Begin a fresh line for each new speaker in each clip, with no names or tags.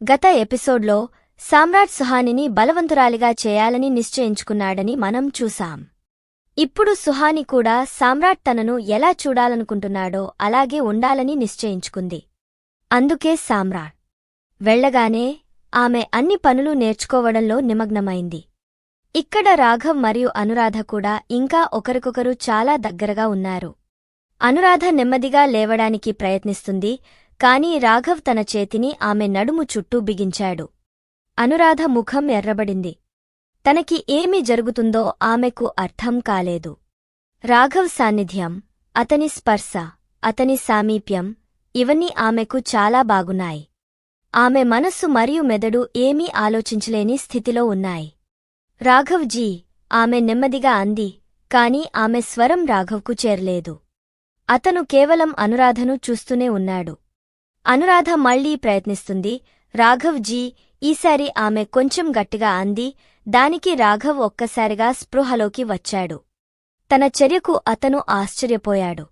గత ఎపిసోడ్లో సామ్రాట్ సుహానిని బలవంతురాలిగా చేయాలని నిశ్చయించుకున్నాడని మనం చూశాం. ఇప్పుడు సుహాని కూడా సామ్రాట్ తనను ఎలా చూడాలనుకుంటున్నాడో అలాగే ఉండాలని నిశ్చయించుకుంది. అందుకే సామ్రాట్ వెళ్ళగానే ఆమె అన్ని పనులు నేర్చుకోవడంలో నిమగ్నమైంది. ఇక్కడ రాఘవ్ మరియు అనురాధ కూడా ఇంకా ఒకరికొకరు చాలా దగ్గరగా ఉన్నారు. అనురాధ నెమ్మదిగా లేవడానికి ప్రయత్నిస్తుంది కాని రాఘవ్ తన చేతిని ఆమె నడుము చుట్టూ బిగించాడు. అనురాధ ముఖం ఎర్రబడింది. తనకి ఏమి జరుగుతుందో ఆమెకు అర్థం కాలేదు. రాఘవ్ సాన్నిధ్యం అతని స్పర్శ అతని సామీప్యం ఇవన్నీ ఆమెకు చాలా బాగున్నాయి. ఆమె మనస్సు మరియు మెదడు ఏమీ ఆలోచించలేని స్థితిలో ఉన్నాయి. రాఘవ్ జీ ఆమె నెమ్మదిగా అంది కాని ఆమె స్వరం రాఘవ్కు చేరలేదు. అతను కేవలం అనురాధను చూస్తూనే ఉన్నాడు. అనురాధ మళ్ళీ ప్రయత్నిస్తుంది. రాఘవ్ జీ ఈసారి ఆమె కొంచెం గట్టిగా అంది. దానికి రాఘవ్ ఒక్కసారిగా స్పృహలోకి వచ్చాడు. తన చర్యకు అతను ఆశ్చర్యపోయాడు.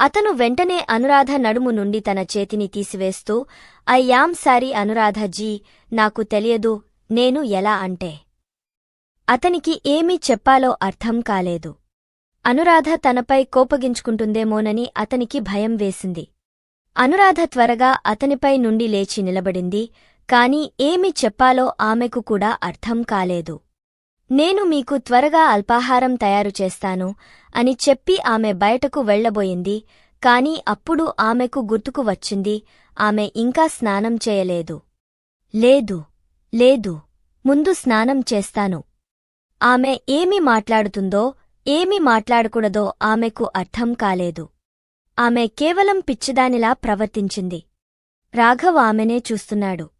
అతను వెంటనే అనురాధ నడుము నుండి తన చేతిని తీసివేస్తూ అయ్యాం సారీ అనురాధ జీ నాకు తెలియదు నేను ఎలా అంటే? అతనికి ఏమీ చెప్పాలో అర్థం కాలేదు. అనురాధ తనపై కోపగించుకుంటుందేమోనని అతనికి భయం వేసింది. అనురాధ త్వరగా అతనిపై నుండి లేచి నిలబడింది కాని ఏమి చెప్పాలో ఆమెకు కూడా అర్థం కాలేదు. నేను మీకు త్వరగా అల్పాహారం తయారు చేస్తాను అని చెప్పి ఆమె బయటకు వెళ్ళబోయింది కాని అప్పుడు ఆమెకు గుర్తుకు వచ్చింది ఆమె ఇంకా స్నానం చేయలేదు. లేదు లేదు ముందు స్నానం చేస్తాను. ఆమె ఏమి మాట్లాడుతుందో ఏమి మాట్లాడకూడదో ఆమెకు అర్థం కాలేదు. ఆమె కేవలం పిచ్చిదానిలా ప్రవర్తించింది. రాఘవ్ ఆమెనే చూస్తున్నాడు.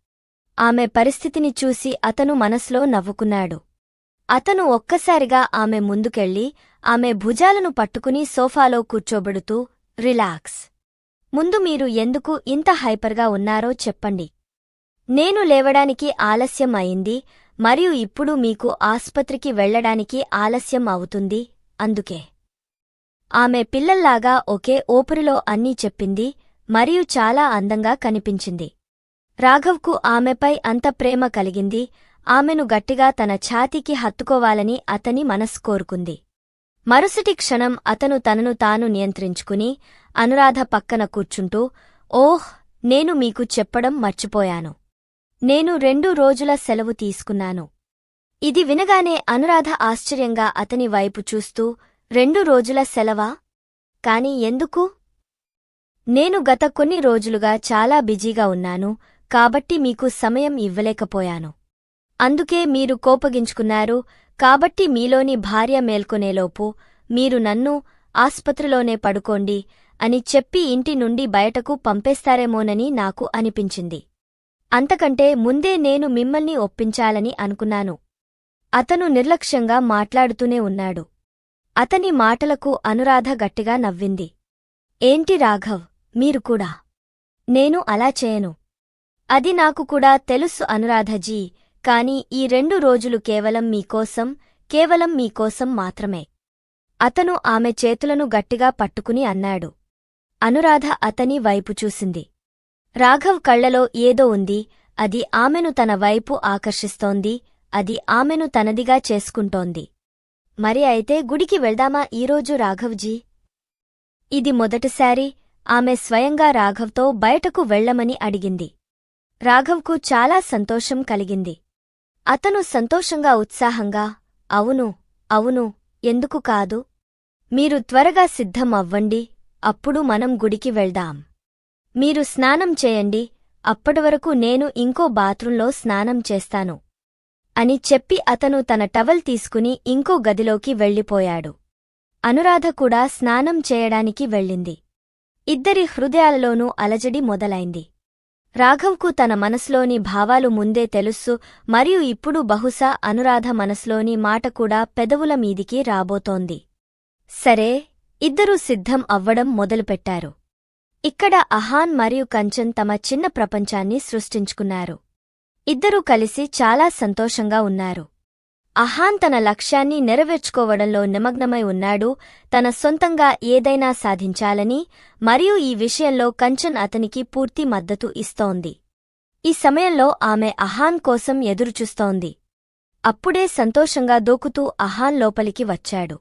ఆమె పరిస్థితిని చూసి అతను మనసులో నవ్వుకున్నాడు. అతను ఒక్కసారిగా ఆమె ముందుకెళ్ళి ఆమె భుజాలను పట్టుకుని సోఫాలో కూర్చోబెడుతూ రిలాక్స్. ముందు మీరు ఎందుకు ఇంత హైపర్గా ఉన్నారో చెప్పండి. నేను లేవడానికి ఆలస్యం అయింది మరియు ఇప్పుడు మీకు ఆస్పత్రికి వెళ్ళడానికి ఆలస్యం అవుతుంది అందుకే. ఆమె పిల్లల్లాగా ఒకే ఓపురిలో అన్నీ చెప్పింది మరియు చాలా అందంగా కనిపించింది. రాఘవ్కు ఆమెపై అంత ప్రేమ కలిగింది ఆమెను గట్టిగా తన ఛాతీకి హత్తుకోవాలని అతని మనస్సు కోరుకుంది. మరుసటి క్షణం అతను తనను తాను నియంత్రించుకుని అనురాధ పక్కన కూర్చుంటూ ఓహ్ నేను మీకు చెప్పడం మర్చిపోయాను. నేను రెండు రోజుల సెలవు తీసుకున్నాను ఇది వినగానే అనురాధ ఆశ్చర్యంగా అతని వైపు చూస్తూ రెండు రోజుల సెలవా? కాని ఎందుకు? నేను గత కొన్ని రోజులుగా చాలా బిజీగా ఉన్నాను కాబట్టి మీకు సమయం ఇవ్వలేకపోయాను. అందుకే మీరు కోపగించుకున్నారు కాబట్టి మీలోని భార్య మేల్కొనేలోపు మీరు నన్ను ఆస్పత్రిలోనే పడుకోండి అని చెప్పి ఇంటి నుండి బయటకు పంపేస్తారేమోనని నాకు అనిపించింది. అంతకంటే ముందే నేను మిమ్మల్ని ఒప్పించాలని అనుకున్నాను. అతను నిర్లక్ష్యంగా మాట్లాడుతూనే ఉన్నాడు. అతని మాటలకు అనురాధ గట్టిగా నవ్వింది. ఏంటి రాఘవ్ మీరు కూడా? నేను అలా చేయను. అది నాకు కూడా తెలుసు అనురాధజీ కాని ఈ రెండు రోజులు కేవలం మీకోసం కేవలం మీకోసం మాత్రమే. అతను ఆమె చేతులను గట్టిగా పట్టుకుని అన్నాడు. అనురాధ అతని వైపు చూసింది. రాఘవ్ కళ్ళలో ఏదో ఉంది అది ఆమెను తన వైపు ఆకర్షిస్తోంది అది ఆమెను తనదిగా చేసుకుంటోంది. మరి అయితే గుడికి వెళ్దామా ఈరోజు రాఘవ్జీ? ఇది మొదటిసారి ఆమె స్వయంగా రాఘవ్తో బయటకు వెళ్ళమని అడిగింది. రాఘవ్కు చాలా సంతోషం కలిగింది. అతను సంతోషంగా ఉత్సాహంగా అవును అవును ఎందుకు కాదు? మీరు త్వరగా సిద్ధం అవ్వండి అప్పుడు మనం గుడికి వెళ్దాం. మీరు స్నానం చేయండి అప్పటివరకు నేను ఇంకో బాత్రూంలో స్నానం చేస్తాను. అని చెప్పి అతను తన టవల్ తీసుకుని ఇంకో గదిలోకి వెళ్ళిపోయాడు. అనురాధ కూడా స్నానం చేయడానికి వెళ్ళింది. ఇద్దరి హృదయాలలోనూ అలజడి మొదలైంది. రాఘవ్కు తన మనసులోని భావాలు ముందే తెలుస్సు మరియు ఇప్పుడు బహుశా అనురాధ మనసులోని మాట కూడా పెదవుల మీదికి రాబోతోంది. సరే ఇద్దరూ సిద్ధం అవ్వడం మొదలుపెట్టారు. ఇక్కడ అహాన్ మరియు కంచన్ తమ చిన్న ప్రపంచాన్ని సృష్టించుకున్నారు. ఇద్దరూ కలిసి చాలా సంతోషంగా ఉన్నారు. అహాన్ తన లక్ష్యాన్ని నెరవేర్చుకోవడంలో నిమగ్నమై ఉన్నాడు. తన సొంతంగా ఏదైనా సాధించాలని మరియు ఈ విషయంలో కంచన్ అతనికి పూర్తి మద్దతు ఇస్తోంది. ఈ సమయంలో ఆమె అహాన్ కోసం ఎదురుచూస్తోంది. అప్పుడే సంతోషంగా దూకుతూ అహాన్ లోపలికి వచ్చాడు.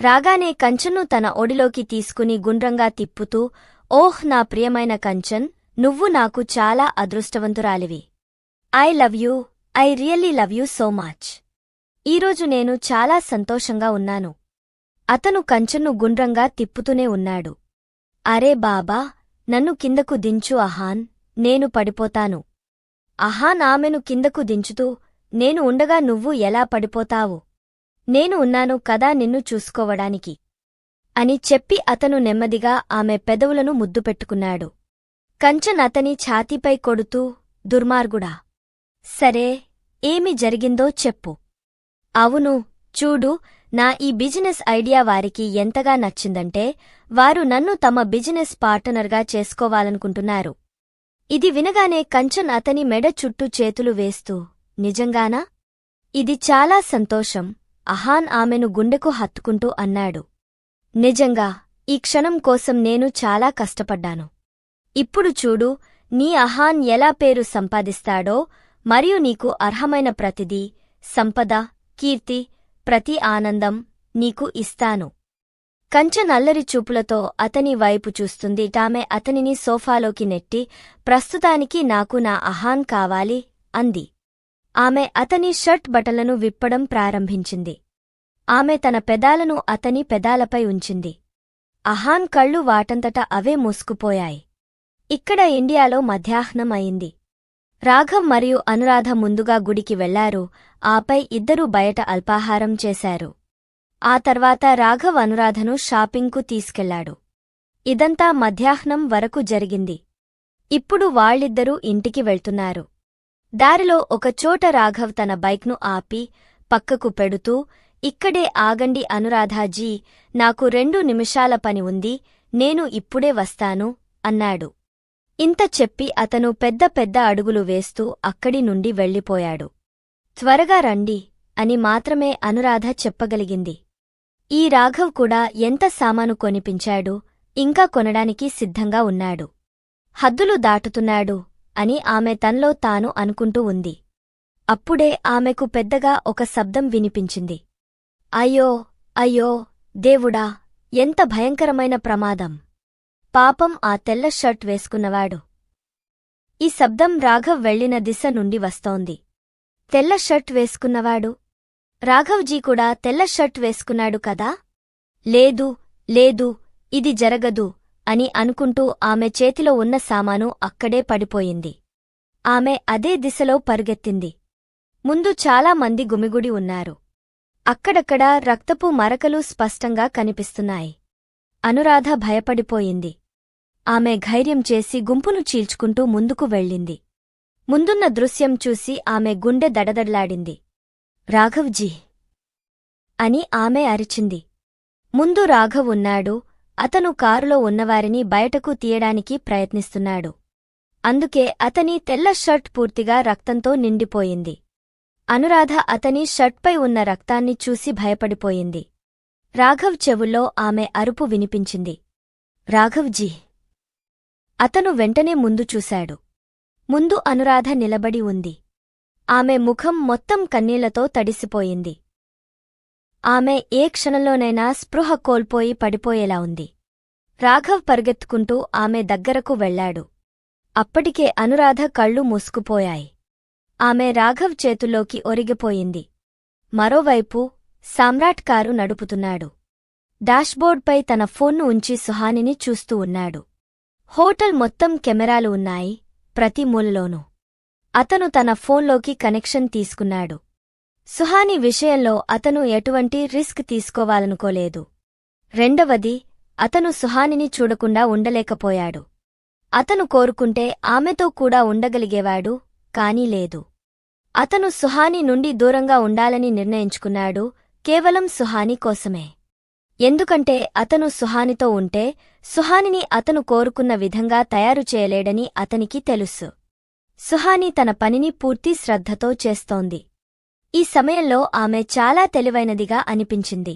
రాగానే కంచన్ను తన ఒడిలోకి తీసుకుని గుండ్రంగా తిప్పుతూ ఓహ్ నా ప్రియమైన కంచన్ నువ్వు నాకు చాలా అదృష్టవంతురాలివి. I love you I really love you so much ఈరోజు నేను చాలా సంతోషంగా ఉన్నాను. అతను కంచెను గుండ్రంగా తిప్పుతూనే ఉన్నాడు. అరే బాబా నన్ను కిందకు దించు అహాన్ నేను పడిపోతాను. అహాన్ ఆమెను కిందకు దించుతూ నేను ఉండగా నువ్వు ఎలా పడిపోతావు? నేను ఉన్నాను కదా నిన్ను చూసుకోవడానికి. అని చెప్పి అతను నెమ్మదిగా ఆమె పెదవులను ముద్దు పెట్టుకున్నాడు. కంచన్ అతని ఛాతీపై కొడుతూ దుర్మార్గుడా సరే ఏమి జరిగిందో చెప్పు. అవును చూడు నా ఈ బిజినెస్ ఐడియా వారికి ఎంతగా నచ్చిందంటే వారు నన్ను తమ బిజినెస్ పార్టనర్గా చేసుకోవాలనుకుంటున్నారు. ఇది వినగానే కంచన్ అతని మెడ చుట్టూ చేతులు వేస్తూ నిజంగానా? ఇది చాలా సంతోషం అహాన్ ఆమెను గుండెకు హత్తుకుంటూ అన్నాడు. నిజంగా ఈ క్షణం కోసం నేను చాలా కష్టపడ్డాను. ఇప్పుడు చూడు నీ అహాన్ ఎలా పేరు సంపాదిస్తాడో మరియు నీకు అర్హమైన ప్రతిదీ సంపద కీర్తి ప్రతి ఆనందం నీకు ఇస్తాను. కంచె నల్లరి చూపులతో అతని వైపు చూస్తుంది. టామె అతనిని సోఫాలోకి నెట్టి ప్రస్తుతానికి నాకు నా అహాన్ కావాలి అంది. ఆమె అతని షర్ట్ బటలను విప్పడం ప్రారంభించింది. ఆమె తన పెదాలను అతని పెదాలపై ఉంచింది. అహాన్ కళ్ళు వాటంతట అవే మూసుకుపోయాయి. ఇక్కడ ఇండియాలో మధ్యాహ్నం అయింది. రాఘవ్ మరియు అనురాధ ముందుగా గుడికి వెళ్ళారు. ఆపై ఇద్దరూ బయట అల్పాహారం చేశారు. ఆ తర్వాత రాఘవ్ అనురాధను షాపింగ్కు తీసుకెళ్ళాడు. ఇదంతా మధ్యాహ్నం వరకు జరిగింది. ఇప్పుడు వాళ్ళిద్దరూ ఇంటికి వెళ్తున్నారు. దారిలో ఒకచోట రాఘవ్ తన బైక్ను ఆపి పక్కకు పెడుతూ ఇక్కడే ఆగండి అనురాధాజీ నాకు రెండు నిమిషాల పని ఉంది నేను ఇప్పుడే వస్తాను అన్నాడు. ఇంత చెప్పి అతను పెద్ద పెద్ద అడుగులు వేస్తూ అక్కడి నుండి వెళ్ళిపోయాడు. త్వరగా రండి అని మాత్రమే అనురాధ చెప్పగలిగింది. ఈ రాఘవ్ కూడా ఎంత సామాను కొనిపించాడు ఇంకా కొనడానికి సిద్ధంగా ఉన్నాడు. హద్దులు దాటుతున్నాడు అని ఆమె తన్లో తాను అనుకుంటూ ఉంది. అప్పుడే ఆమెకు పెద్దగా ఒక శబ్దం వినిపించింది. అయ్యో అయ్యో దేవుడా ఎంత భయంకరమైన ప్రమాదం. పాపం ఆ తెల్ల షర్ట్ వేసుకున్నవాడు. ఈ శబ్దం రాఘవ్ వెళ్ళిన దిశ నుండి వస్తోంది. తెల్ల షర్ట్ వేసుకున్నవాడు? రాఘవ్జీ కూడా తెల్ల షర్ట్ వేసుకున్నాడు కదా? లేదు లేదు ఇది జరగదు అని అనుకుంటూ ఆమె చేతిలో ఉన్న సామాను అక్కడే పడిపోయింది. ఆమె అదే దిశలో పరుగెత్తింది. ముందు చాలా మంది గుమిగుడి ఉన్నారు. అక్కడక్కడా రక్తపు మరకలు స్పష్టంగా కనిపిస్తున్నాయి. అనురాధ భయపడిపోయింది. ఆమె ధైర్యం చేసి గుంపును చీల్చుకుంటూ ముందుకు వెళ్ళింది. ముందున్న దృశ్యం చూసి ఆమె గుండె దడదడలాడింది. రాఘవ్జీ! అని ఆమె అరిచింది. ముందు రాఘవ్ ఉన్నాడు అతను కారులో ఉన్నవారిని బయటకు తీయడానికి ప్రయత్నిస్తున్నాడు. అందుకే అతని తెల్ల షర్ట్ పూర్తిగా రక్తంతో నిండిపోయింది. అనురాధ అతని షర్ట్పై ఉన్న రక్తాన్ని చూసి భయపడిపోయింది. రాఘవ్ చెవుల్లో ఆమె అరుపు వినిపించింది. రాఘవ్జీ! అతను వెంటనే ముందు చూశాడు. ముందు అనురాధ నిలబడి ఉంది. ఆమె ముఖం మొత్తం కన్నీళ్ళతో తడిసిపోయింది. ఆమె ఏ క్షణంలోనైనా స్పృహ కోల్పోయి పడిపోయేలా ఉంది. రాఘవ్ పరుగెత్తుకుంటూ ఆమె దగ్గరకు వెళ్ళాడు అప్పటికే అనురాధ కళ్ళు మూసుకుపోయాయి. ఆమె రాఘవ్ చేతుల్లోకి ఒరిగిపోయింది. మరోవైపు సామ్రాట్ కారు నడుపుతున్నాడు. డాష్బోర్డ్పై తన ఫోన్ను ఉంచి సుహానిని చూస్తూ ఉన్నాడు. హోటల్ మొత్తం కెమెరాలు ఉన్నాయి ప్రతి మూలలోనూ. అతను తన ఫోన్లోకి కనెక్షన్ తీసుకున్నాడు. సుహాని విషయంలో అతను ఎటువంటి రిస్క్ తీసుకోవాలనుకోలేదు. రెండవది అతను సుహానిని చూడకుండా ఉండలేకపోయాడు. అతను కోరుకుంటే ఆమెతో కూడా ఉండగలిగేవాడు కాని లేదు. అతను సుహాని నుండి దూరంగా ఉండాలని నిర్ణయించుకున్నాడు కేవలం సుహాని కోసమే. ఎందుకంటే అతను సుహానితో ఉంటే సుహానిని అతను కోరుకున్న విధంగా తయారు చేయలేడని అతనికి తెలుసు. సుహాని తన పనిని పూర్తి శ్రద్ధతో చేస్తోంది. ఈ సమయంలో ఆమె చాలా తెలివైనదిగా అనిపించింది.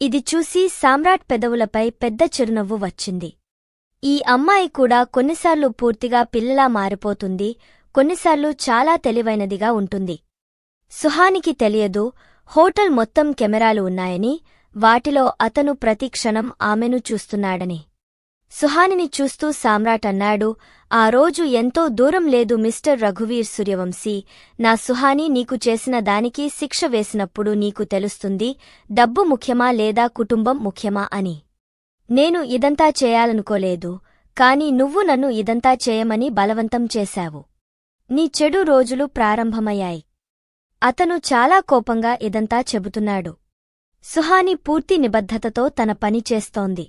ఇది చూసి సామ్రాట్ పెదవులపై పెద్ద చిరునవ్వు వచ్చింది. ఈ అమ్మాయి కూడా కొన్నిసార్లు పూర్తిగా పిల్లలా మారిపోతుంది కొన్నిసార్లు చాలా తెలివైనదిగా ఉంటుంది. సుహానికి తెలియదు హోటల్ మొత్తం కెమెరాలు ఉన్నాయని వాటిలో అతను ప్రతి క్షణం ఆమెను చూస్తున్నాడని. సుహానిని చూస్తూ సామ్రాట్ అన్నాడు ఆ రోజు ఎంతో దూరం లేదు మిస్టర్ రఘువీర్ సూర్యవంశీ. నా సుహాని నీకు చేసిన దానికి శిక్ష వేసినప్పుడు నీకు తెలుస్తుంది డబ్బు ముఖ్యమా లేదా కుటుంబం ముఖ్యమా అని. నేను ఇదంతా చేయాలనుకోలేదు కాని నువ్వు నన్ను ఇదంతా చేయమని బలవంతం చేశావు. నీ చెడు రోజులు ప్రారంభమయ్యాయి. అతను చాలా కోపంగా ఇదంతా చెబుతున్నాడు. సుహాని పూర్తి నిబద్ధతతో తన పని చేస్తోంది.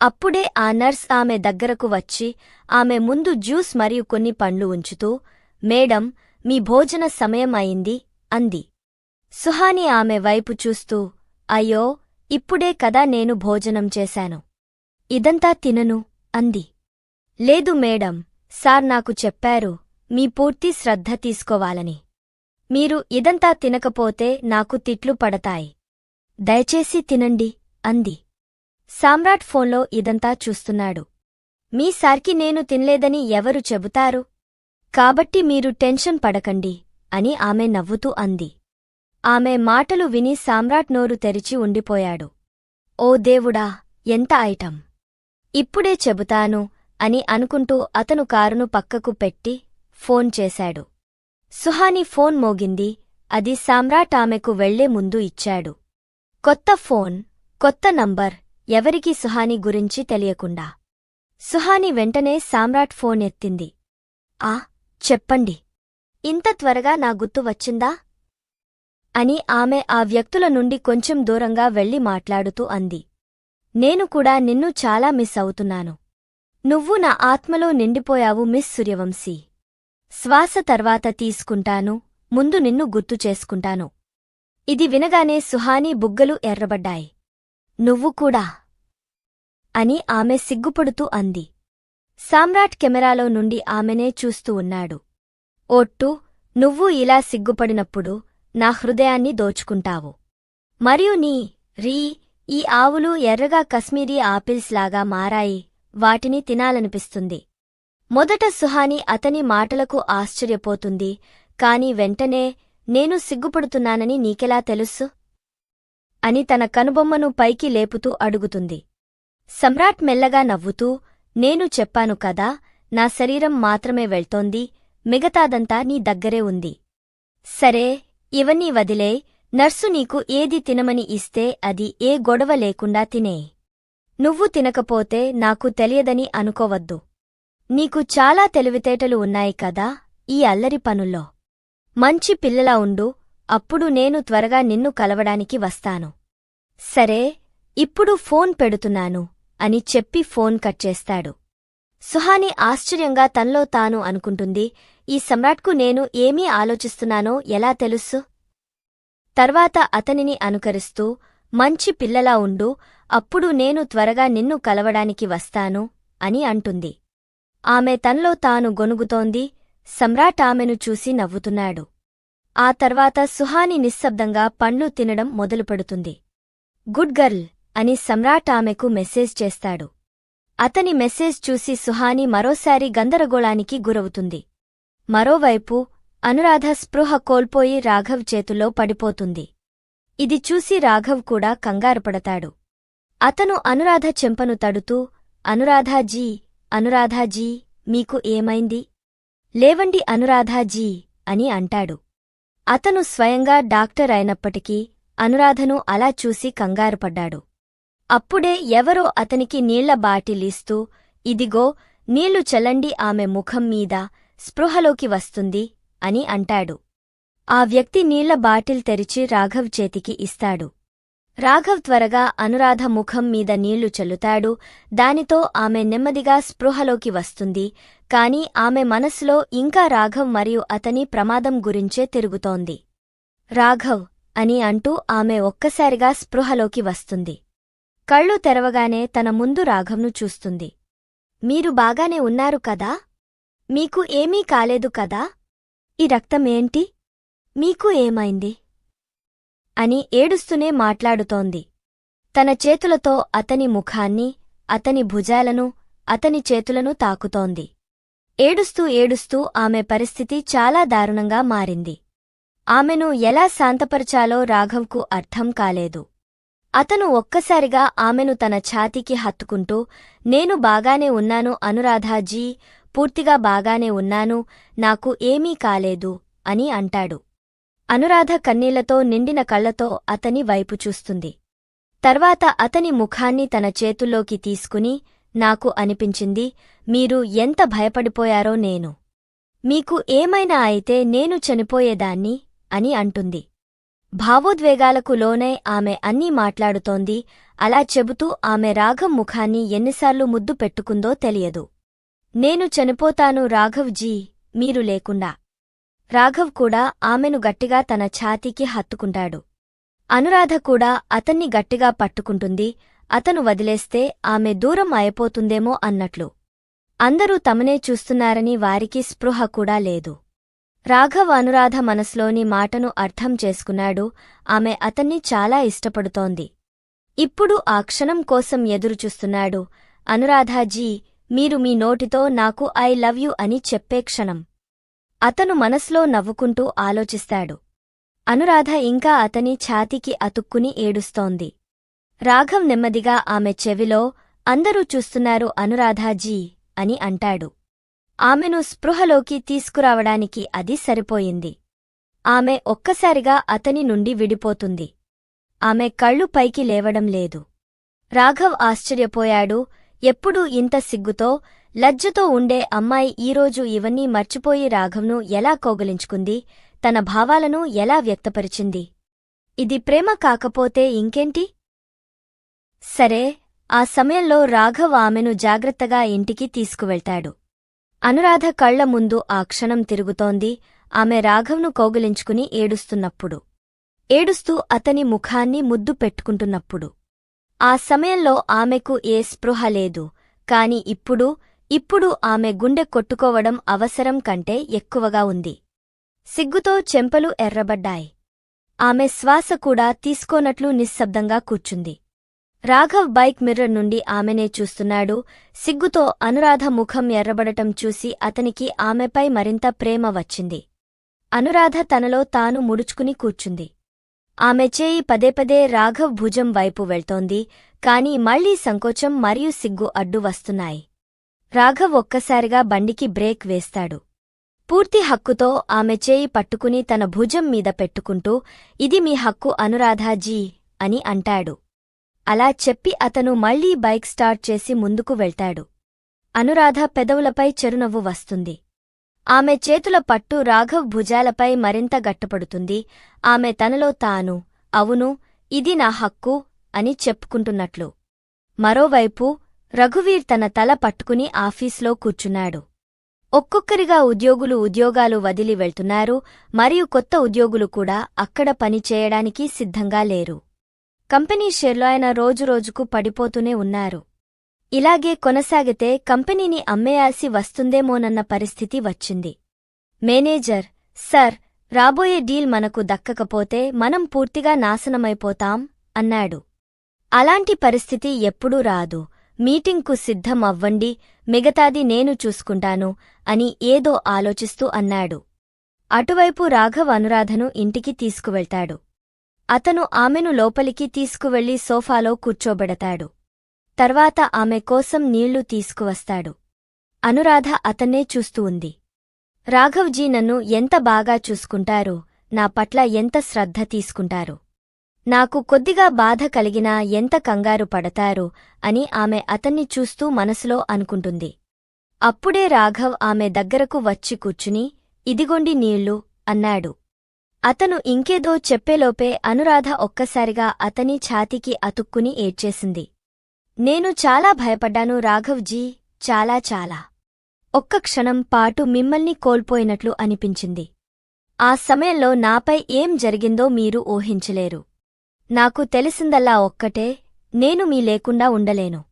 అప్పుడే ఆ నర్స్ ఆమె దగ్గరకు వచ్చి ఆమె ముందు జ్యూస్ మరియు కొన్ని పండ్లు ఉంచుతూ మేడం మీ భోజన సమయం అయింది అంది. సుహాని ఆమె వైపు చూస్తూ అయ్యో ఇప్పుడే కదా నేను భోజనం చేశాను. ఇదంతా తినను అంది. లేదు మేడం సార్ నాకు చెప్పారు మీ పూర్తి శ్రద్ధ తీసుకోవాలని. మీరు ఇదంతా తినకపోతే నాకు తిట్లు పడతాయి. దయచేసి తినండి అంది. సామ్రాట్ ఫోన్లో ఇదంతా చూస్తున్నాడు. మీ సార్కి నేను తినలేదని ఎవరు చెబుతారు? కాబట్టి మీరు టెన్షన్ పడకండి అని ఆమె నవ్వుతూ అంది. ఆమె మాటలు విని సామ్రాట్ నోరు తెరిచి ఉండిపోయాడు. ఓ దేవుడా ఎంత ఐటం ఇప్పుడే చెబుతాను అని అనుకుంటూ అతను కారును పక్కకు పెట్టి ఫోన్ చేశాడు. సుహాని ఫోన్ మోగింది అది సామ్రాట్ ఆమెకు వెళ్ళే ముందు ఇచ్చాడు. కొత్త ఫోన్ కొత్త నంబర్ ఎవరికి సుహాని గురించి తెలియకుండా. సుహాని వెంటనే సామ్రాట్ ఫోన్ ఎత్తింది. ఆ చెప్పండి. ఇంత త్వరగా నా గుర్తు వచ్చిందా అని ఆమె ఆ వ్యక్తుల నుండి కొంచెం దూరంగా వెళ్ళి మాట్లాడుతూ అంది. నేను కూడా నిన్ను చాలా మిస్ అవుతున్నాను. నువ్వు నా ఆత్మలో నిండిపోయావు మిస్ సూర్యవంశీ. శ్వాస తర్వాత తీసుకుంటాను ముందు నిన్ను గుర్తు చేసుకుంటాను. ఇది వినగానే సుహాని బుగ్గలు ఎర్రబడ్డాయి. నువ్వు కూడా అని ఆమె సిగ్గుపడుతూ అంది. సామ్రాట్ కెమెరాలో నుండి ఆమెనే చూస్తూ ఉన్నాడు. ఒట్టు నువ్వు ఇలా సిగ్గుపడినప్పుడు నా హృదయాన్ని దోచుకుంటావు. మరియు నీ రీ ఈ ఆవులు ఎర్రగా కశ్మీరీ ఆపిల్స్ లాగా మారాయి. వాటిని తినాలనిపిస్తుంది. మొదట సుహాని అతని మాటలకు ఆశ్చర్యపోతుంది. కాని వెంటనే నేను సిగ్గుపడుతున్నానని నీకెలా తెలుసు? అని తన కనుబొమ్మను పైకి లేపుతూ అడుగుతుంది. సమ్రాట్ మెల్లగా నవ్వుతూ నేను చెప్పాను కదా నా శరీరం మాత్రమే వెళ్తోంది మిగతాదంతా నీ దగ్గరే ఉంది. సరే ఇవన్నీ వదిలే నర్సు నీకు ఏది తినమని ఇస్తే అది ఏ గొడవ లేకుండా తినే. నువ్వు తినకపోతే నాకు తెలియదని అనుకోవద్దు. నీకు చాలా తెలివితేటలు ఉన్నాయి కదా ఈ అల్లరి పనుల్లో. మంచి పిల్లలా ఉండు అప్పుడు నేను త్వరగా నిన్ను కలవడానికి వస్తాను. సరే ఇప్పుడు ఫోన్ పెడుతున్నాను అని చెప్పి ఫోన్ కట్ చేస్తాడు. సుహాని ఆశ్చర్యంగా తనలో తాను అనుకుంటుంది ఈ సమ్రాట్కు నేను ఏమీ ఆలోచిస్తున్నానో ఎలా తెలుసు? తర్వాత అతనిని అనుకరిస్తూ మంచి పిల్లలా ఉండు అప్పుడు నేను త్వరగా నిన్ను కలవడానికి వస్తాను అని అంటుంది. ఆమె తనలో తాను గొనుగుతోంది సమ్రాట్ ఆమెను చూసి నవ్వుతున్నాడు. ఆ తర్వాత సుహాని నిశ్శబ్దంగా పండ్లు తినడం మొదలుపెడుతుంది. గుడ్ గర్ల్ అని సమ్రాట్ ఆమెకు మెసేజ్ చేస్తాడు. అతని మెసేజ్ చూసి సుహాని మరోసారి గందరగోళానికి గురవుతుంది. మరోవైపు అనురాధ స్పృహ కోల్పోయి రాఘవ్ చేతుల్లో పడిపోతుంది. ఇది చూసి రాఘవ్ కూడా కంగారుపడతాడు. అతను అనురాధ చెంపను తడుతూ అనురాధాజీ అనురాధాజీ మీకు ఏమైంది? లేవండి అనురాధాజీ అని అంటాడు. అతను స్వయంగా డాక్టర్ అయినప్పటికీ అనురాధను అలా చూసి కంగారుపడ్డాడు. అప్పుడే ఎవరో అతనికి నీళ్ళ బాటిలిస్తూ ఇదిగో నీళ్ళు చల్లండి ఆమె ముఖం మీద స్పృహలోకి వస్తుంది అని అంటాడు. ఆ వ్యక్తి నీళ్ళ బాటిల్ తెరిచి రాఘవ్ చేతికి ఇస్తాడు. రాఘవ్ త్వరగా అనురాధ ముఖం మీద నీళ్ళు చల్లుతాడు. దానితో ఆమె నెమ్మదిగా స్పృహలోకి వస్తుంది. కాని ఆమె మనసులో ఇంకా రాఘవ్ మరియు అతని ప్రమాదం గురించే తిరుగుతోంది. రాఘవ్ అని అంటూ ఆమె ఒక్కసారిగా స్పృహలోకి వస్తుంది. కళ్ళు తెరవగానే తన ముందు రాఘవ్ను చూస్తుంది. మీరు బాగానే ఉన్నారు కదా? మీకు ఏమీ కాలేదు కదా? ఈ రక్తమేంటి మీకు ఏమైంది? అని ఏడుస్తూనే మాట్లాడుతోంది. తన చేతులతో అతని ముఖాన్ని అతని భుజాలను అతని చేతులను తాకుతోంది. ఏడుస్తూ ఏడుస్తూ ఆమె పరిస్థితి చాలా దారుణంగా మారింది. ఆమెను ఎలా శాంతపరచాలో రాఘవ్కు అర్థం కాలేదు. అతను ఒక్కసారిగా ఆమెను తన ఛాతీకి హత్తుకుంటూ నేను బాగానే ఉన్నాను అనురాధాజీ పూర్తిగా బాగానే ఉన్నాను నాకు ఏమీ కాలేదు అని అంటాడు. అనురాధ కన్నీళ్ళతో నిండిన కళ్ళతో అతని వైపు చూస్తుంది. తర్వాత అతని ముఖాన్ని తన చేతుల్లోకి తీసుకుని నాకు అనిపించింది మీరు ఎంత భయపడిపోయారో నేను. మీకు ఏమైనా అయితే నేను చనిపోయేదాన్ని అని అంటుంది. భావోద్వేగాలకు లోనై ఆమె అన్నీ మాట్లాడుతోంది అలా చెబుతూ ఆమె రాఘవ్ ముఖాన్ని ఎన్నిసార్లు ముద్దు పెట్టుకుందో తెలియదు. నేను చనిపోతాను రాఘవ్ జీ మీరు లేకుండా. రాఘవ్ కూడా ఆమెను గట్టిగా తన ఛాతీకి హత్తుకుంటాడు. అనురాధ కూడా అతన్ని గట్టిగా పట్టుకుంటుంది అతను వదిలేస్తే ఆమె దూరం అయిపోతుందేమో అన్నట్లు. అందరూ తమనే చూస్తున్నారని వారికి స్పృహ కూడా లేదు. రాఘవ్ అనురాధ మనసులోని మాటను అర్థం చేసుకున్నాడు ఆమె అతన్ని చాలా ఇష్టపడుతోంది. ఇప్పుడు ఆ క్షణం కోసం ఎదురుచూస్తున్నాడు అనురాధాజీ మీరు మీ నోటితో నాకు ఐ లవ్ యు అని చెప్పే క్షణం. అతను మనసులో నవ్వుకుంటూ ఆలోచిస్తాడు. అనురాధ ఇంకా అతని ఛాతీకి అతుక్కుని ఏడుస్తోంది. రాఘవ్ నెమ్మదిగా ఆమె చెవిలో అందరూ చూస్తున్నారు అనురాధాజీ అని అంటాడు. ఆమెను స్పృహలోకి తీసుకురావడానికి అది సరిపోయింది. ఆమె ఒక్కసారిగా అతని నుండి విడిపోతుంది. ఆమె కళ్ళు పైకి లేవడం లేదు. రాఘవ్ ఆశ్చర్యపోయాడు. ఎప్పుడూ ఇంత సిగ్గుతో లజ్జతో ఉండే అమ్మాయి ఈరోజు ఇవన్నీ మర్చిపోయి రాఘవ్ను ఎలా కోగలించుకుంది? తన భావాలను ఎలా వ్యక్తపరిచింది? ఇది ప్రేమ కాకపోతే ఇంకేంటి? సరే ఆ సమయంలో రాఘవ్ ఆమెను జాగ్రత్తగా ఇంటికి తీసుకువెళ్తాడు. అనురాధ కళ్ళ ముందు ఆ క్షణం తిరుగుతోంది. ఆమె రాఘవ్ను కౌగిలించుకుని ఏడుస్తున్నప్పుడు. ఏడుస్తూ అతని ముఖాన్ని ముద్దు పెట్టుకుంటున్నప్పుడు. ఆ సమయంలో ఆమెకు ఏ స్పృహ లేదు. కాని ఇప్పుడు ఇప్పుడు ఆమె గుండె కొట్టుకోవడం అవసరం కంటే ఎక్కువగా ఉంది. సిగ్గుతో చెంపలు ఎర్రబడ్డాయి. ఆమె శ్వాస కూడా తీసుకోనట్లు నిశ్శబ్దంగా కూర్చుంది. రాఘవ్ బైక్ మిర్రర్ నుండి ఆమెనే చూస్తున్నాడు. సిగ్గుతో అనురాధ ముఖం ఎర్రబడటం చూసి అతనికి ఆమెపై మరింత ప్రేమ వచ్చింది. అనురాధ తనలో తాను ముడుచుకుని కూర్చుంది. ఆమె చేయి పదే పదే రాఘవ్ భుజం వైపు వెళ్తోంది. కాని మళ్ళీ సంకోచం మరియు సిగ్గు అడ్డు వస్తున్నాయి. రాఘవ్ ఒక్కసారిగా బండికి బ్రేక్ వేస్తాడు. పూర్తి హక్కుతో ఆమె చేయి పట్టుకుని తన భుజం మీద పెట్టుకుంటూ ఇది మీ హక్కు అనురాధాజీ అని అంటాడు. అలా చెప్పి అతను మళ్ళీ బైక్ స్టార్ట్ చేసి ముందుకు వెళ్తాడు. అనురాధ పెదవులపై చెరునవ్వు వస్తుంది. ఆమె చేతుల పట్టు రాఘవ్ భుజాలపై మరింత గట్టపడుతుంది. ఆమె తనలో తాను అవును ఇది నా హక్కు అని చెప్పుకుంటున్నట్లు. మరోవైపు రఘువీర్ తన తల పట్టుకుని ఆఫీస్లో కూర్చున్నాడు. ఒక్కొక్కరిగా ఉద్యోగులు ఉద్యోగాలు వదిలి వెళ్తున్నారు మరియు కొత్త ఉద్యోగులు కూడా అక్కడ పనిచేయడానికి సిద్ధంగా లేరు. కంపెనీ షేర్లు ఆయన రోజురోజుకు పడిపోతూనే ఉన్నారు. ఇలాగే కొనసాగితే కంపెనీని అమ్మేయాల్సి వస్తుందేమోనన్న పరిస్థితి వచ్చింది. మేనేజర్ సర్ రాబోయే డీల్ మనకు దక్కకపోతే మనం పూర్తిగా నాశనమైపోతాం అన్నాడు. అలాంటి పరిస్థితి ఎప్పుడూ రాదు. మీటింగ్కు సిద్ధం అవ్వండి మిగతాది నేను చూసుకుంటాను అని ఏదో ఆలోచిస్తూ అన్నాడు. అటువైపు రాఘవ్ అనురాధను ఇంటికి తీసుకువెళ్తాడు. అతను ఆమెను లోపలికి తీసుకువెళ్ళి సోఫాలో కూర్చోబెడతాడు. తర్వాత ఆమె కోసం నీళ్ళు తీసుకువస్తాడు. అనురాధ అతన్నే చూస్తూ ఉంది. రాఘవ్జీ నన్ను ఎంత బాగా చూసుకుంటారో నా పట్ల ఎంత శ్రద్ధ తీసుకుంటారు నాకు కొద్దిగా బాధ కలిగినా ఎంత కంగారు పడతారో అని ఆమె అతన్ని చూస్తూ మనసులో అనుకుంటుంది. అప్పుడే రాఘవ్ ఆమె దగ్గరకు వచ్చి కూర్చుని ఇదిగొండి నీళ్ళు అన్నాడు. అతను ఇంకేదో చెప్పేలోపే అనురాధ ఒక్కసారిగా అతని ఛాతీకి అతుక్కుని ఏడ్చేసింది. నేను చాలా భయపడ్డాను రాఘవ్జీ చాలా చాలా. ఒక్క క్షణం పాటు మిమ్మల్ని కోల్పోయినట్లు అనిపించింది. ఆ సమయంలో నాపై ఏం జరిగిందో మీరు ఊహించలేరు. నాకు తెలిసిందల్లా ఒక్కటే నేను మీ లేకుండా ఉండలేను.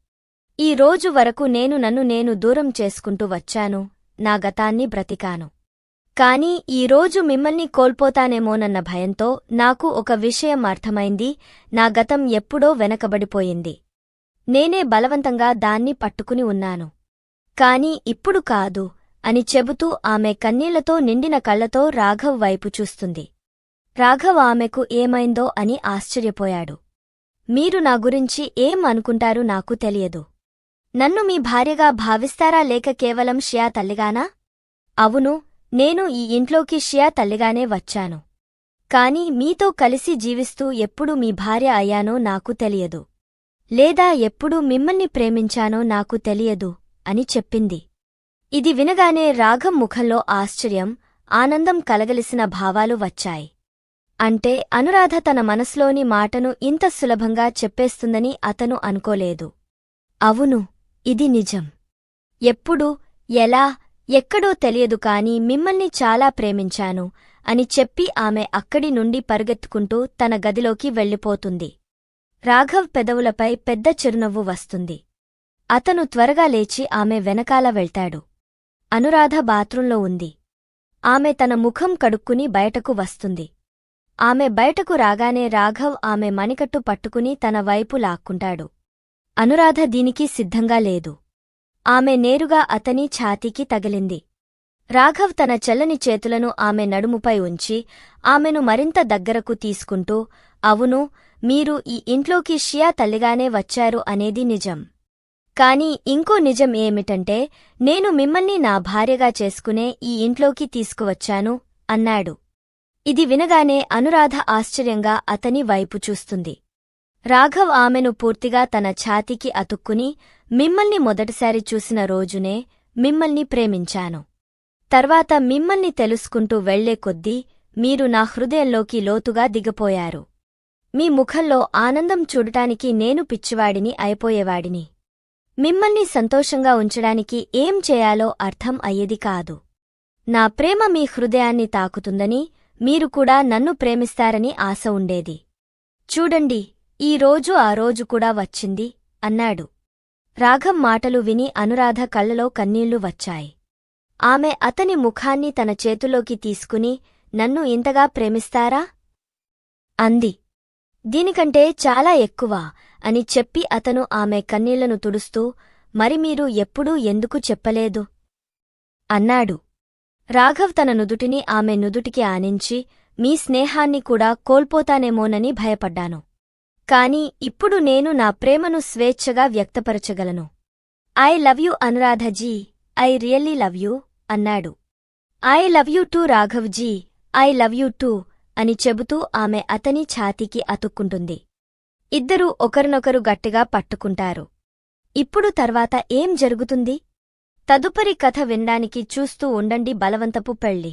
ఈ రోజు వరకు నేను నన్ను నేను దూరం చేసుకుంటూ వచ్చాను నా గతాన్ని బ్రతికాను. కాని ఈ రోజు మిమ్మల్ని కోల్పోతానేమోనన్న భయంతో నాకు ఒక విషయం అర్థమైంది. నా గతం ఎప్పుడో వెనకబడిపోయింది. నేనే బలవంతంగా దాన్ని పట్టుకుని ఉన్నాను. కాని ఇప్పుడు కాదు అని చెబుతూ ఆమె కన్నీళ్ళతో నిండిన కళ్ళతో రాఘవ్ వైపు చూస్తుంది. రాఘవ్ ఆమెకు ఏమైందో అని ఆశ్చర్యపోయాడు. మీరు నా గురించి ఏం అనుకుంటారు నాకు తెలియదు. నన్ను మీ భార్యగా భావిస్తారా లేక కేవలం షియా తల్లిగానా అవును నేను ఈ ఇంట్లోకి షియా తల్లిగానే వచ్చాను. కాని మీతో కలిసి జీవిస్తూ ఎప్పుడు మీ భార్య అయ్యానో నాకు తెలియదు. లేదా ఎప్పుడు మిమ్మల్ని ప్రేమించానో నాకు తెలియదు అని చెప్పింది. ఇది వినగానే రాఘం ముఖంలో ఆశ్చర్యం ఆనందం కలగలిసిన భావాలు వచ్చాయి. అంటే అనురాధ తన మనసులోని మాటను ఇంత సులభంగా చెప్పేస్తుందని అతను అనుకోలేదు. అవును ఇది నిజం. ఎప్పుడు ఎలా ఎక్కడో తెలియదు కాని మిమ్మల్ని చాలా ప్రేమించాను అని చెప్పి ఆమె అక్కడి నుండి పరుగెత్తుకుంటూ తన గదిలోకి వెళ్ళిపోతుంది. రాఘవ్ పెదవులపై పెద్ద చిరునవ్వు వస్తుంది. అతను త్వరగా లేచి ఆమె వెనకాల వెళ్తాడు. అనురాధ బాత్రూంలో ఉంది. ఆమె తన ముఖం కడుక్కుని బయటకు వస్తుంది. ఆమె బయటకు రాగానే రాఘవ్ ఆమె మణికట్టు పట్టుకుని తన వైపు లాక్కుంటాడు. అనురాధ దీనికి సిద్ధంగా లేదు. ఆమె నేరుగా అతని ఛాతీకి తగిలింది. రాఘవ్ తన చల్లని చేతులను ఆమె నడుముపై ఉంచి ఆమెను మరింత దగ్గరకు తీసుకుంటూ అవును మీరు ఈ ఇంట్లోకి షియా తల్లిగానే వచ్చారు అనేది నిజం. కాని ఇంకో నిజం ఏమిటంటే నేను మిమ్మల్ని నా భార్యగా చేసుకునే ఈ ఇంట్లోకి తీసుకువచ్చాను అన్నాడు. ఇది వినగానే అనురాధ ఆశ్చర్యంగా అతని వైపు చూస్తుంది. రాఘవ్ ఆమెను పూర్తిగా తన ఛాతీకి అతుక్కుని మిమ్మల్ని మొదటిసారి చూసిన రోజునే మిమ్మల్ని ప్రేమించాను. తర్వాత మిమ్మల్ని తెలుసుకుంటూ వెళ్ళే కొద్దీ మీరు నా హృదయంలోకి లోతుగా దిగపోయారు. మీ ముఖంలో ఆనందం చూడటానికి నేను పిచ్చివాడిని అయిపోయేవాడిని. మిమ్మల్ని సంతోషంగా ఉంచడానికి ఏం చేయాలో అర్థం అయ్యేది కాదు. నా ప్రేమ మీ హృదయాన్ని తాకుతుందని మీరు కూడా నన్ను ప్రేమిస్తారని ఆశ ఉండేది. చూడండి ఈ రోజు ఆ రోజు కూడా వచ్చింది అన్నాడు. రాఘం మాటలు విని అనురాధ కళ్ళలో కన్నీళ్ళు వచ్చాయి. ఆమె అతని ముఖాన్ని తన చేతులోకి తీసుకుని నన్ను ఇంతగా ప్రేమిస్తారా? అంది. దీనికంటే చాలా ఎక్కువ అని చెప్పి అతను ఆమె కన్నీళ్ళను తుడుస్తూ మరి మీరు ఎప్పుడూ ఎందుకు చెప్పలేదు? అన్నాడు. రాఘవ్ తన నుదుటిని ఆమె నుదుటికి ఆనించి మీ స్నేహాన్ని కూడా కోల్పోతానేమోనని భయపడ్డాను. కాని ఇప్పుడు నేను నా ప్రేమను స్వేచ్ఛగా వ్యక్తపరచగలను. I love you Anuradha ji I really love you అన్నాడు. I love you too Raghav ji I love you too అని చెబుతూ ఆమె అతని ఛాతీకి అతుక్కుంటుంది. ఇద్దరూ ఒకరినొకరు గట్టిగా పట్టుకుంటారు. ఇప్పుడు తర్వాత ఏం జరుగుతుంది? తదుపరి కథ వినడానికి చూస్తూ ఉండండి బలవంతపు పెళ్ళి